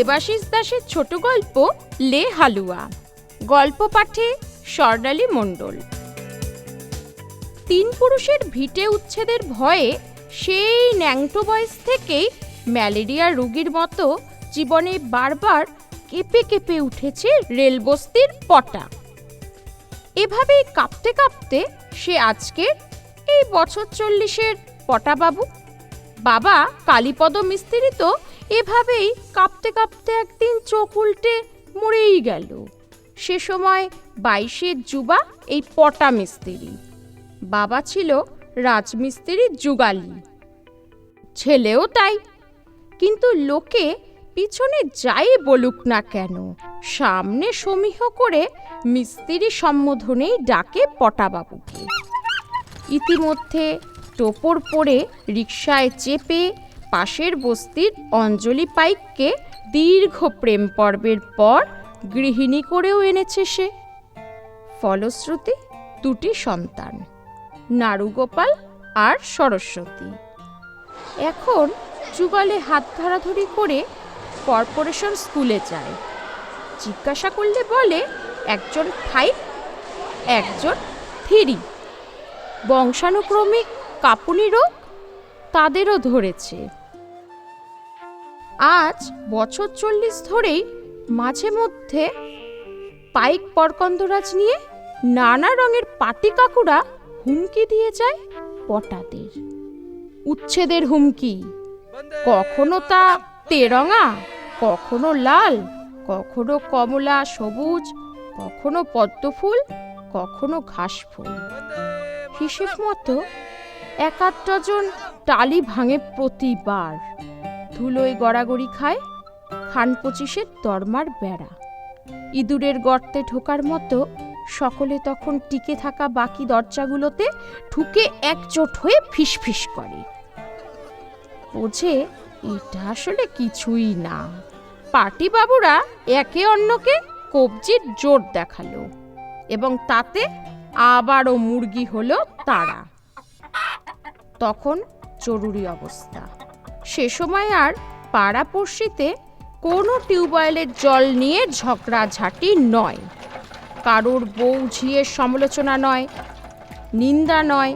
দেবাশিস দাসের ছোট গল্প লে হালুয়া। গল্প পাঠে স্বর্ণালী মণ্ডল। তিন পুরুষের ভিটে উচ্ছেদের ভয়ে সেই ন্যাংটো বয়স থেকেই ম্যালেরিয়া রোগীর মতো জীবনে বারবার কেঁপে কেঁপে উঠেছে রেলবস্তির পটা। এভাবেই কাঁপতে কাঁপতে সে আজকের এই বছর চল্লিশের পটাবাবু। বাবা কালীপদ মিস্ত্রি তো এভাবেই কাঁপতে কাঁপতে একদিন চোখ উল্টে মরেই গেল। সে সময় বাইশের যুবা এই পটা মিস্ত্রি। বাবা ছিল রাজমিস্ত্রির যুগালি। ছেলেও তাই। কিন্তু লোকে পিছনে যাই বলুক না কেন, সামনে সমীহ করে মিস্ত্রি সম্বোধনেই ডাকে পটাবাবুকে। ইতিমধ্যে টোপর পরে রিকশায় চেপে পাশের বস্তির অঞ্জলি পাইককে দীর্ঘ প্রেম পর্বের পর গৃহিণী করেও এনেছে সে। ফলশ্রুতি, দুটি সন্তান, নারুগোপাল আর সরস্বতী। এখন যুগলে হাত ধরাধরি করে কর্পোরেশন স্কুলে যায়। জিজ্ঞাসা করলে বলে, একজন ফাইভ, একজন থ্রি। বংশানুক্রমিক কাপুনি রোগ তাদেরও ধরেছে। আজ বছর চল্লিশ ধরেই মাঝে মধ্যে পাইক পরকন্দরাজ নিয়ে নানা রঙের পাটি কাকুরা হুমকি দিয়ে যায় পটাদের উচ্ছেদের হুমকি, কখনো তা তেরঙা, কখনো লাল, কখনো কমলা সবুজ, কখনো পদ্মফুল, কখনো ঘাসফুল। হিসেব মতো এক আধ টালি ভাঙে প্রতিবার। ধুলোয় গড়াগড়ি খায় খান পঁচিশের দরমার বেড়া। ইঁদুরের গর্তে ঢোকার মতো সকলে তখন টিকে থাকা বাকি দরজাগুলোতে ঠুকে একজোট হয়ে ফিসফিস করে। বোঝে এটা আসলে কিছুই না। পার্টি বাবুরা একে অন্যকে কবজির জোর দেখাল এবং তাতে আবারও মুরগি হলো তারা। তখন জরুরি অবস্থা। সে সময় আর পাড়াপড়শিতে কোনো টিউবওয়েলের জল নিয়ে ঝগড়াঝাটি নয়। কারোর বউ ঝিয়ের সমালোচনা নয়, নিন্দা নয়,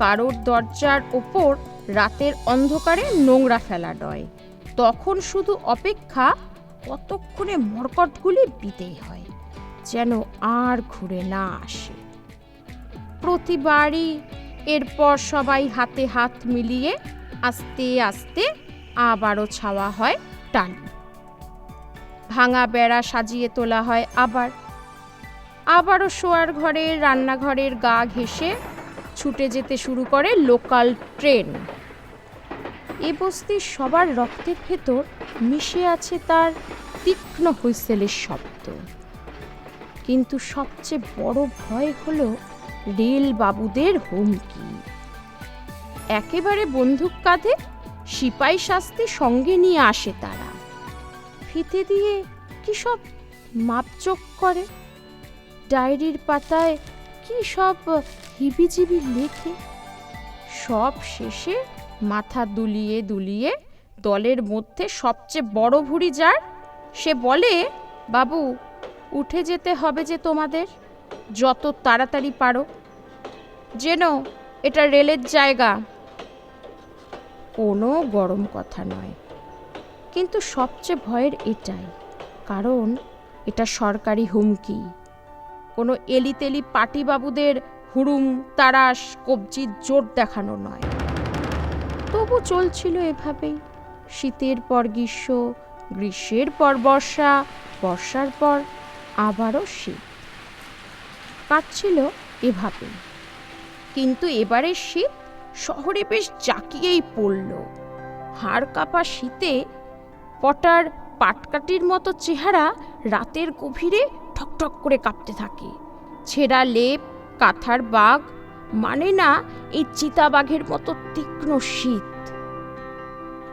কারোর দরজার ওপর রাতের অন্ধকারে নোংরা ফেলা নয়। তখন শুধু অপেক্ষা কতক্ষণে মরকটগুলি বিদেয় হয়, যেন আর ঘুরে না আসে। প্রতিবারই এরপর সবাই হাতে হাত মিলিয়ে আস্তে আস্তে আবারও ছাওয়া হয় টালি ভাঙা বেড়া সাজিয়ে তোলা হয় আবার। আবারও শোয়ার ঘরের রান্নাঘরের গা ঘেঁষে ছুটে যেতে শুরু করে লোকাল ট্রেন। এ বস্তির সবার রক্তের ভেতর মিশে আছে তার তীক্ষ্ণ হুইসেলের শব্দ। কিন্তু সবচেয়ে বড় ভয় হলো রেল বাবুদের হুমকি। একেবারে বন্দুক কাঁধে সিপাই শাস্তি সঙ্গে নিয়ে আসে তারা। ফিতে দিয়ে কি সব মাপচোক করে? ডায়েরির পাতায় কি সব হিবিজিবি লেখে? সব শেষে মাথা দুলিয়ে দুলিয়ে দলের মধ্যে সবচেয়ে বড় ভুড়ি যার? সে বলে, বাবু, উঠে যেতে হবে যে তোমাদের, যত তাড়াতাড়ি পারো। যেন, এটা রেলের জায়গা। কোনো গরম কথা নয়। কিন্তু সবচেয়ে ভয়ের এটাই, কারণ এটা সরকারি হুমকি। কোনো এলিতেলি পাটিবাবুদের হুড়ুম তারাস কবজির জোর দেখানো নয়। তবু চলছিল এভাবেই। শীতের পর গ্রীষ্ম, গ্রীষ্মের পর বর্ষা, বর্ষার পর আবারও শীত। কাটছিল এভাবেই। কিন্তু এবারের শীত শহরে বেশ জাঁকিয়েই পড়ল। হাড় কাপা শীতে পটার পাটকাটির মতো চেহারা রাতের গভীরে ঠকঠক করে কাঁপতে থাকে। ছেঁড়া লেপ, কাঁথার বাঘ মানে না এই চিতাবাঘের মতো তীক্ষ্ণ শীত।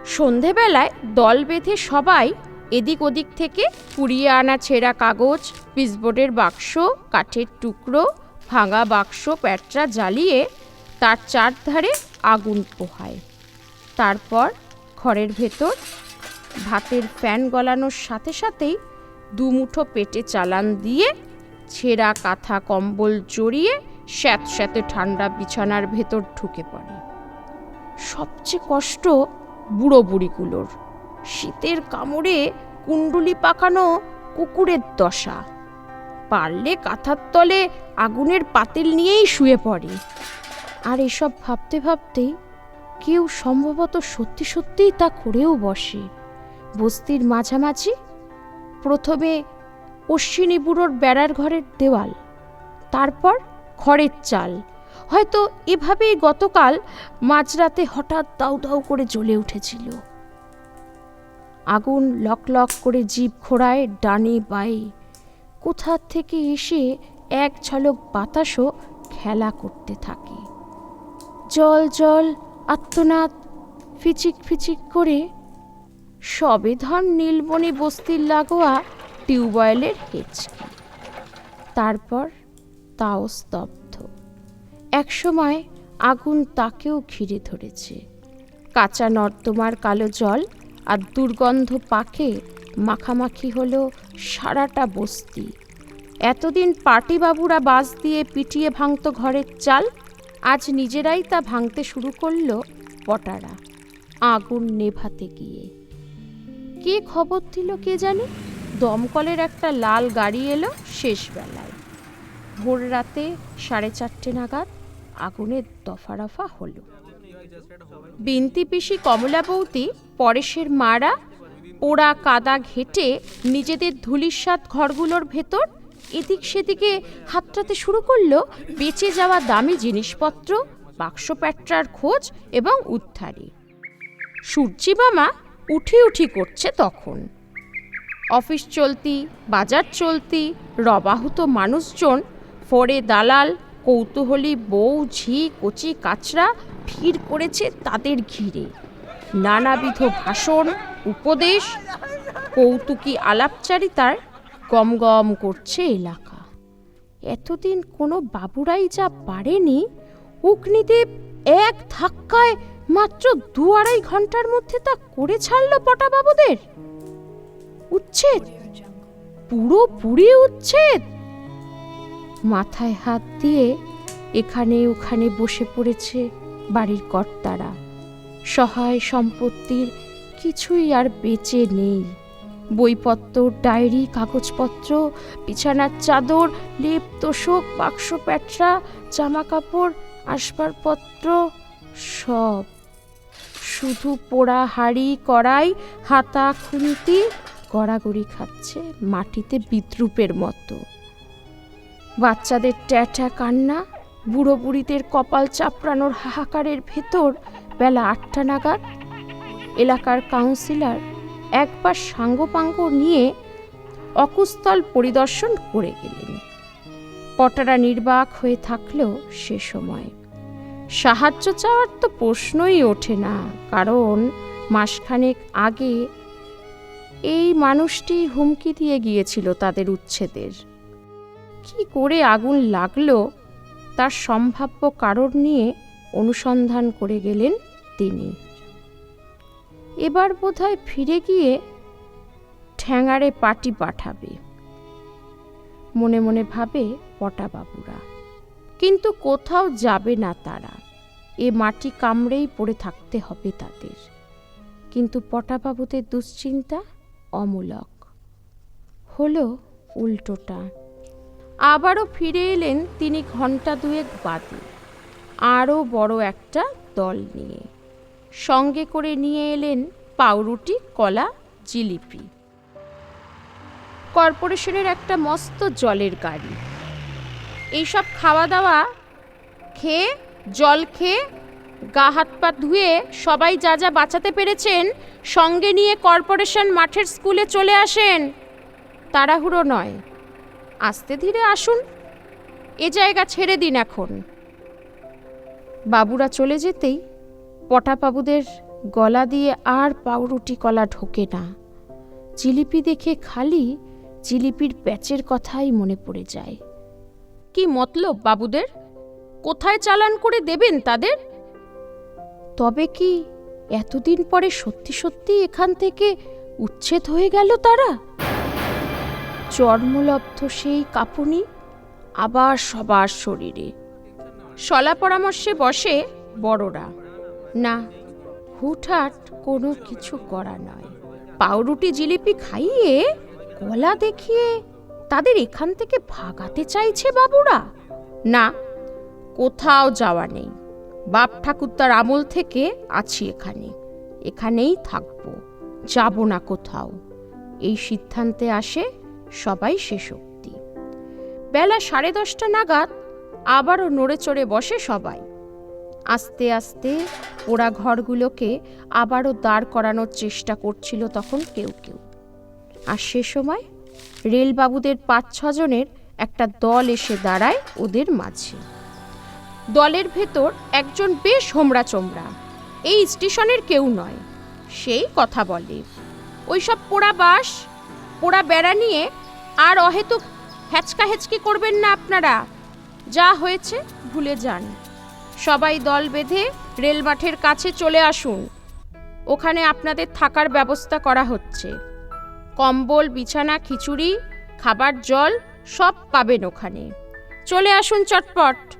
সন্ধেবেলায় দল বেঁধে সবাই এদিক ওদিক থেকে কুড়িয়ে আনা ছেঁড়া কাগজ, পিসবোর্ডের বাক্স, কাঠের টুকরো, ভাঙা বাক্স প্যাটরা জ্বালিয়ে তার চারধারে আগুন পোহায়। তারপর ঘরের ভেতর ভাতের ফ্যান গলানোর সাথে সাথেই দুমুঠো পেটে চালান দিয়ে ছেঁড়া কাঁথা কম্বল জড়িয়ে স্যাঁতস্যাঁতে ঠান্ডা বিছানার ভেতর ঢুকে পড়ে। সবচেয়ে কষ্ট বুড়ো বুড়িগুলোর। শীতের কামড়ে কুণ্ডুলি পাকানো কুকুরের দশা। পারলে কাঁথার তলে আগুনের পাতিল নিয়েই শুয়ে পড়ে। আর এসব ভাবতে ভাবতেই কেউ সম্ভবত সত্যি সত্যিই তা করেও বসে। বস্তির মাঝামাঝি প্রথমে অশ্বিনী বুড়োর বেড়ার ঘরের দেওয়াল, তারপর খড়ের চাল। হয়তো এভাবেই গতকাল মাঝরাতে হঠাৎ দাউ দাউ করে জ্বলে উঠেছিল। আগুন লক লক করে জিভ ঘোড়ায় ডানে বায়ে। কোথা থেকে এসে এক ঝলক বাতাসও খেলা করতে থাকে। জল জল, আত্মনাদ, ফিচিক ফিচিক করে সবে ধন নীলবনি বস্তির লাগোয়া টিউবওয়েলের হেঁচকি। তারপর তাও স্তব্ধ। একসময় আগুন তাকেও ঘিরে ধরেছে। কাঁচা নর্দমার কালো জল আর দুর্গন্ধ পাকে মাখামাখি হলো সারাটা বস্তি। এতদিন পার্টিবাবুরা বাস দিয়ে পিটিয়ে ভাঙত ঘরের চাল আজ নিজেরাই তা ভাঙতে শুরু করল পটারা, আগুন নেভাতে গিয়ে। কে খবর দিল কে জানে? দমকলের একটা লাল গাড়ি এলো শেষ বেলায় ভোর রাতে সাড়ে চারটে নাগাদ আগুনের দফারফা হলো। বিনতি পিসি কমলা বৌদি, পরেশের মারা পোড়া কাদা ঘেটে নিজেদের ধুলিস্বাদ ঘরগুলোর ভেতর এদিক সেদিকে হাতটাতে শুরু করল বেঁচে যাওয়া দামি জিনিসপত্র বাক্স প্যাট্রার খোঁজ এবং উদ্ধারে। সূর্যি মামা উঠি উঠি করছে তখন। অফিস চলতি, বাজার চলতি, রবাহুত মানুষজন, ফোরে দালাল, কৌতূহলী বউ, ঝি, কচি, কাচরা ভিড় করেছে তাদের ঘিরে। নানাবিধ ভাষণ, উপদেশ, কৌতুকী আলাপচারিতার গমগম করছে এলাকা। এতদিন কোনো বাবুরাই যা পারেনি, অগ্নিদেব এক ধাক্কায় মাত্র দু আড়াই ঘণ্টার মধ্যে তা করে ছাড়লো পটা বাবুদের উচ্ছেদ? পুরো পুড়িয়ে উচ্ছেদ? মাথায় হাত দিয়ে এখানে ওখানে বসে পড়েছে বাড়ির কর্তারা। সহায় সম্পত্তির কিছুই আর বেঁচে নেই। বইপত্র, ডায়েরি, কাগজপত্র, বিছানার চাদর, লেপ, তোষক, বাক্স প্যাটরা জামা কাপড় আসবাবপত্র, সব। শুধু পোড়া হাড়ি, কড়াই, হাতা, খুন্তি গড়াগড়ি খাচ্ছে মাটিতে বিদ্রুপের মতো। বাচ্চাদের ট্যাঠা কান্না, বুড়ো বুড়িদের কপাল চাপড়ানোর হাহাকারের ভেতর বেলা আটটা নাগাদ এলাকার কাউন্সিলর একবার সাঙ্গপাঙ্গ নিয়ে অকুস্থল পরিদর্শন করে গেলেন। পটারা নির্বাক হয়ে থাকলেও সে সময়। সাহায্য চাওয়ার তো প্রশ্নই ওঠে না, কারণ মাসখানেক আগে এই মানুষটি হুমকি দিয়ে গিয়েছিল তাদের উচ্ছেদের। কি করে আগুন লাগল তার সম্ভাব্য কারণ নিয়ে অনুসন্ধান করে গেলেন তিনি। এবার বোধহয় ফিরে গিয়ে ঠ্যাঙারে পাটি পাঠাবে। মনে মনে ভাবে পটাবাবুরা, কিন্তু কোথাও যাবে না তারা। এ মাটি কামড়েই পড়ে থাকতে হবে তাদের। কিন্তু পটাবাবুদের দুশ্চিন্তা অমূলক। হলো উল্টোটা। আবারও ফিরে এলেন তিনি ঘণ্টা দুয়েক বাদে। আরও বড় একটা দল নিয়ে। সঙ্গে করে নিয়ে এলেন পাউরুটি, কলা, জিলিপি। কর্পোরেশনের একটা মস্ত জলের গাড়ি। এইসব খাওয়া দাওয়া খেয়ে, জল খেয়ে, গা হাত পা ধুয়ে সবাই যা যা বাঁচাতে পেরেছেন, সঙ্গে নিয়ে কর্পোরেশন মাঠের স্কুলে চলে আসেন। তাড়াহুড়ো নয়। আস্তে ধীরে আসুন। এ জায়গা ছেড়ে দিন এখন। বাবুরা চলে যেতেই পটাবাবুদের গলা দিয়ে আর পাউরুটি কলা ঢোকে না। জিলিপি দেখে খালি জিলিপির প্যাচের কথাই মনে পড়ে যায়। কি মতলব বাবুদের? কোথায় চালান করে দেবেন তাদের? তবে কি এতদিন পরে সত্যি সত্যি এখান থেকে উচ্ছেদ হয়ে গেল তারা? চর্মলব্ধ সেই কাঁপুনি আবার সবার শরীরে। সলা পরামর্শে বসে বড়রা। না, হুটহাট কোনো কিছু করা নয়। পাউরুটি জিলিপি খাইয়ে কলা দেখিয়ে তাদের এখান থেকে ভাগাতে চাইছে বাবুরা। না, কোথাও যাওয়া নেই। বাপ ঠাকুরতার আমল থেকে আছি এখানে, এখানেই থাকব, যাব না কোথাও। এই সিদ্ধান্তে আসে সবাই শেষ অব্দি বেলা সাড়ে দশটা নাগাদ আবারও নড়ে চড়ে বসে সবাই। আস্তে আস্তে ওরা ঘরগুলোকে আবারও দাঁড় করানোর চেষ্টা করছিল তখন কেউ কেউ। আর সে সময় রেলবাবুদের পাঁচ ছজনের একটা দল এসে দাঁড়ায় ওদের মাঝে। দলের ভেতর একজন বেশ হোমরা চোমরা এই স্টেশনের কেউ নয়, সেই কথা বলে। ওইসব পোড়া বাস, পোড়া বেড়া নিয়ে আর অহেতুক হ্যাচকা হেচকি করবেন না আপনারা। যা হয়েছে ভুলে যান। সবাই দল বেঁধে রেল মাঠের কাছে চলে আসুন। ওখানে আপনাদের থাকার ব্যবস্থা করা হচ্ছে। কম্বল, বিছানা, খিচুড়ি, খাবার, জল সব পাবেন ওখানে। চলে আসুন চটপট।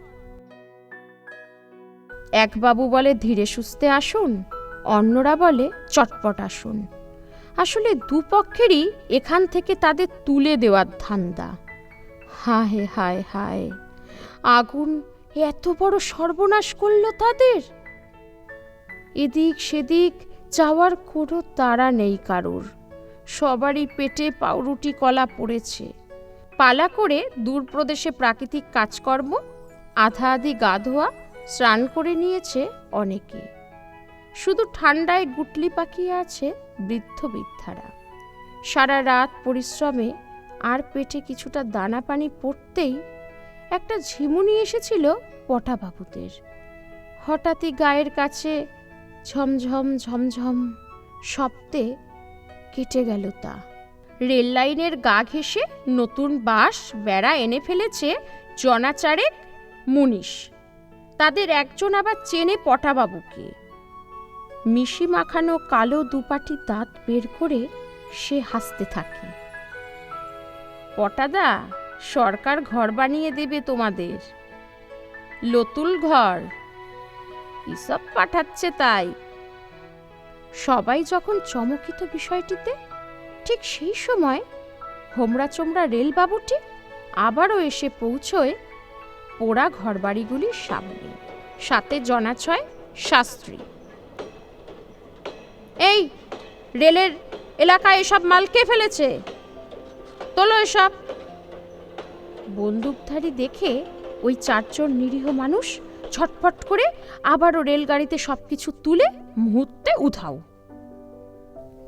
এক বাবু বলে, ধীরে সুস্থে আসুন। অন্যরা বলে, চটপট আসুন। আসলে দুপক্ষেরই এখান থেকে তাদের তুলে দেওয়ার ধান্দা। হায় হায় হায়। আগুন এত বড় সর্বনাশ করল তাদের? এদিক সেদিক যাওয়ার কোনো তাড়া নেই কারুর। সবারই পেটে পাউরুটি কলা পড়েছে। পালা করে দূর প্রদেশে প্রাকৃতিক কাজকর্ম আধা আধি গা ধোয়া স্নান করে নিয়েছে অনেকে। শুধু ঠান্ডায় গুটলি পাকিয়ে আছে বৃদ্ধ বৃদ্ধারা। সারা রাত পরিশ্রমে আর পেটে কিছুটা দানা পানি পড়তেই একটা ঝিমুনি এসেছিল পটাবাবুদের। হঠাৎই গায়ের কাছে ঝমঝম ঝমঝম শব্দে কেটে গেল তা। রেল লাইনের গা ঘেঁষে নতুন বাঁশ, বেড়া এনে ফেলেছে জনাচারেক মুনিশ। তাদের একজন আবার চেনে পটাবাবুকে। মিশি মাখানো কালো দুপাটি দাঁত বের করে সে হাসতে থাকে। পটাদা সরকার ঘর বানিয়ে দেবে তোমাদের। লতুল ঘর। এসব পাঠাচ্ছে তাই। সবাই যখন চমকিত বিষয়টিতে, ঠিক সেই সময় হোমরা চোমরা রেলবাবুটি আবারও এসে পৌঁছয় পোড়া ঘরবাড়িগুলির সামনে। সাথে জনাছয় শাস্ত্রী। এই, রেলের এলাকায় এসব মাল কে ফেলেছে? তোলো এসব। বন্দুকধারী দেখে ওই চারজন নিরীহ মানুষ ছটফট করে আবারও রেলগাড়িতে সবকিছু তুলে মুহূর্তে উধাও।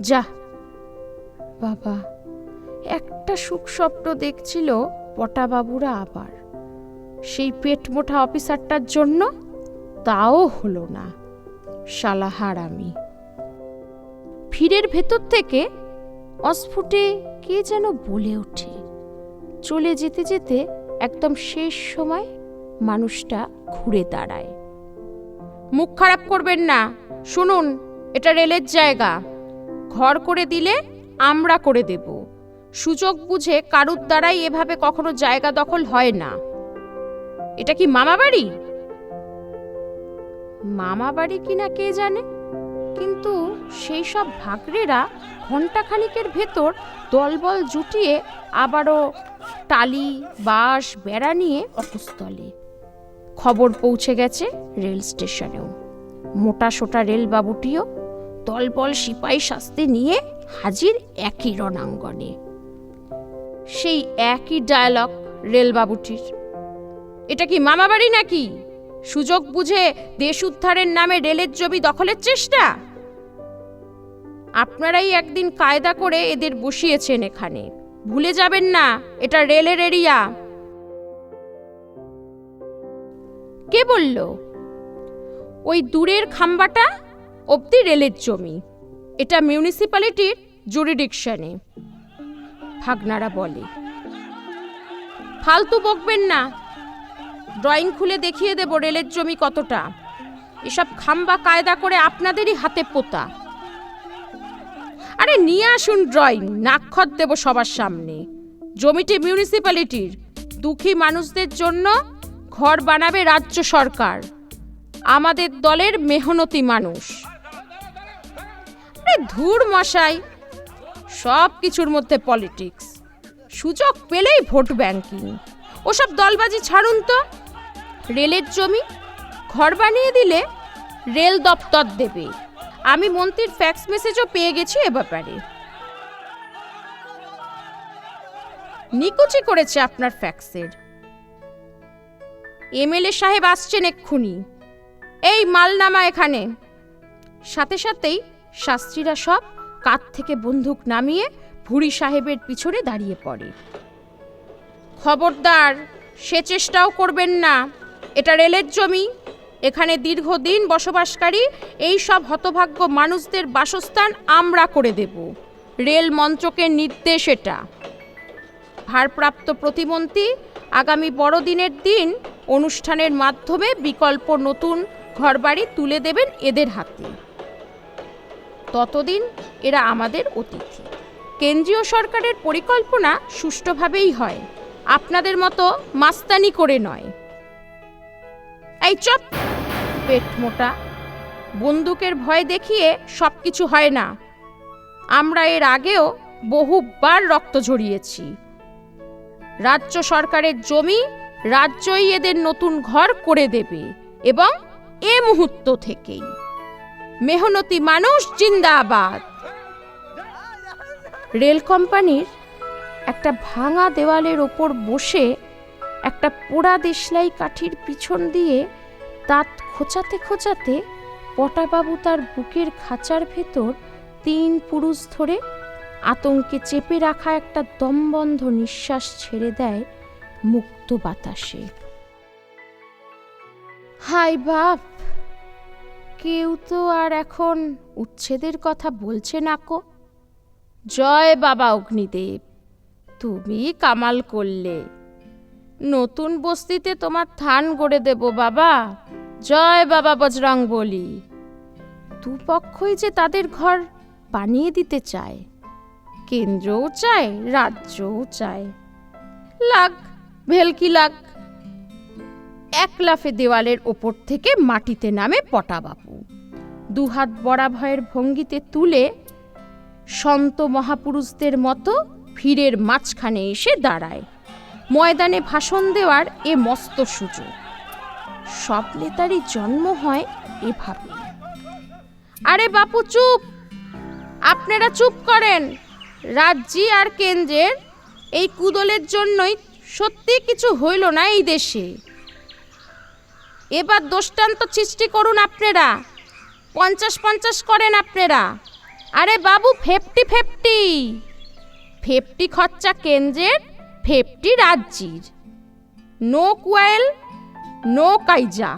যা, বাবা, একটা সুখ স্বপ্ন দেখছিল পটাবাবুরা আবার। সেই পেট মোটা অফিসারটার জন্য তাও হলো না, শালাহার আমি। ভিড়ের ভেতর থেকে অস্ফুটে কে যেন বলে ওঠে। চলে যেতে যেতে একদম শেষ সময় মানুষটা ঘুরে দাঁড়ায়। মুখ খারাপ করবেন না, শুনুন, এটা রেলের জায়গা। ঘর করে দিলে আমরা করে দেব। সুযোগ বুঝে কারুর দ্বারাই এভাবে কখনো জায়গা দখল হয় না। এটা কি মামা বাড়ি? মামা বাড়ি কিনা কে জানে? কিন্তু সেই সব ভাগরেরা ঘণ্টাখানিকের ভেতর দলবল জুটিয়ে আবারও টালি বাঁশ, বেড়া নিয়ে অকুস্থলে খবর পৌঁছে গেছে রেল স্টেশনেও। মোটা সোটা রেলবাবুটিও দলবল সিপাই শাস্তি নিয়ে হাজির একই রণাঙ্গনে। সেই একই ডায়ালগ রেলবাবুটির। এটা কি মামাবাড়ি নাকি? সুযোগ বুঝে দেশ উদ্ধারের নামে রেলের জমি দখলের চেষ্টা? আপনারাই একদিন কায়দা করে এদের বসিয়েছেন এখানে। ভুলে যাবেন না, এটা রেলের এরিয়া। কে বলল? ওই দূরের খাম্বাটা অবধি রেলের জমি। এটা মিউনিসিপ্যালিটির জুরিডিকশনে, ভাগনারা বলে। ফালতু বকবেন না। ড্রয়িং খুলে দেখিয়ে দেব রেলের জমি কতটা। এসব খাম্বা কায়দা করে আপনাদেরই হাতে পোতা। আরে নিয়ে আসুন ড্রয়িং নাক্ষর দেব সবার সামনে। জমিটি মিউনিসিপ্যালিটির দুঃখী মানুষদের জন্য ঘর বানাবে রাজ্য সরকার। আমাদের দলের মেহনতি মানুষ। ধুর মশাই, সব কিছুর মধ্যে পলিটিক্স সুযোগ পেলেই ভোট ব্যাংকিং ওসব দলবাজি ছাড়ুন তো। রেলের জমি, ঘর বানিয়ে দিলে রেল দপ্তর দেবে। আমি মন্ত্রীর ফ্যাক্স মেসেজও পেয়ে গেছি এ ব্যাপারে। নিকুচি করেছে আপনার ফ্যাক্সের এমএলএ সাহেব আসছেন এক্ষুনি। এই মালনামা এখানে। সাথে সাথেই শাস্ত্রীরা সব কাত থেকে বন্দুক নামিয়ে ভুড়ি সাহেবের পিছনে দাঁড়িয়ে পড়ে। খবরদার, সে চেষ্টাও করবেন না। এটা রেলের জমি। এখানে দীর্ঘদিন বসবাসকারী এই সব হতভাগ্য মানুষদের বাসস্থান আমরা করে দেব। রেল মন্ত্রকের নির্দেশ এটা। ভারপ্রাপ্ত প্রতিমন্ত্রী আগামী বড়দিনের দিন অনুষ্ঠানের মাধ্যমে বিকল্প নতুন ঘরবাড়ি তুলে দেবেন এদের হাতে। ততদিন এরা আমাদের অতিথি। কেন্দ্রীয় সরকারের পরিকল্পনা সুষ্ঠুভাবেই হয়। আপনাদের মতো মাস্তানি করে নয়। এই চপ। পেট মোটা। বন্দুকের ভয় দেখিয়ে সব কিছু হয় না। আমরা এর আগেও বহুবার রক্ত ঝরিয়েছি। রাজ্য সরকারের জমি রাজ্যই এদের নতুন ঘর করে দেবে এবং এ মুহূর্ত থেকেই। মেহনতি মানুষ জিন্দাবাদ। রেল কোম্পানির একটা ভাঙা দেওয়ালের ওপর বসে একটা পোড়া দেশলাই কাঠির পিছন দিয়ে দাঁত খোঁচাতে খোঁচাতে পটাবাবু তার বুকের খাঁচার ভেতর তিন পুরুষ ধরে আতঙ্কে চেপে রাখা একটা দমবন্ধ নিঃশ্বাস ছেড়ে দেয় মুক্ত বাতাসে। হাই বাপ! কেউ তো আর এখন উচ্ছেদের কথা বলছে না কো। জয় বাবা অগ্নিদেব, তুমি কামাল করলে। নতুন বস্তিতে তোমার থান গড়ে দেব বাবা। জয় বাবা বজরং বলি দুপক্ষই যে তাদের ঘর বানিয়ে দিতে চায়, কেন্দ্রও চায়, রাজ্যও চায়। লাগ ভেলকি লাগ এক লাফে দেওয়ালের ওপর থেকে মাটিতে নামে পটাবাপু। দুহাত বড়া ভয়ের ভঙ্গিতে তুলে সন্ত মহাপুরুষদের মতো ভিড়ের মাঝখানে এসে দাঁড়ায়। ময়দানে ভাষণ দেওয়ার এ মস্ত সুযোগ। সব নেতারই জন্ম হয় এভাবে আরে বাপু, চুপ! আপনারা চুপ করেন। রাজ্যি আর কেন্দ্রের এই কুদলের জন্যই সত্যি কিছু হইল না এই দেশে। এবার দোষ্টান্ত সৃষ্টি করুন আপনারা। পঞ্চাশ পঞ্চাশ করেন আপনারা। আরে বাবু ফেফটি ফেফটি ফেফটি খরচা কেন্দ্রের ফেপটি রাজ্যির। নো কুয়েল, নো কাইজা।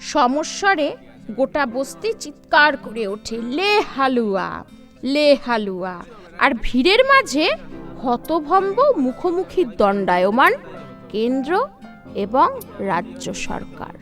সমস্বরে গোটা বস্তি চিৎকার করে ওঠে, লে হালুয়া লে হালুয়া। আর ভিড়ের মাঝে হতভম্ব মুখোমুখি দণ্ডায়মান কেন্দ্র এবং রাজ্য সরকার।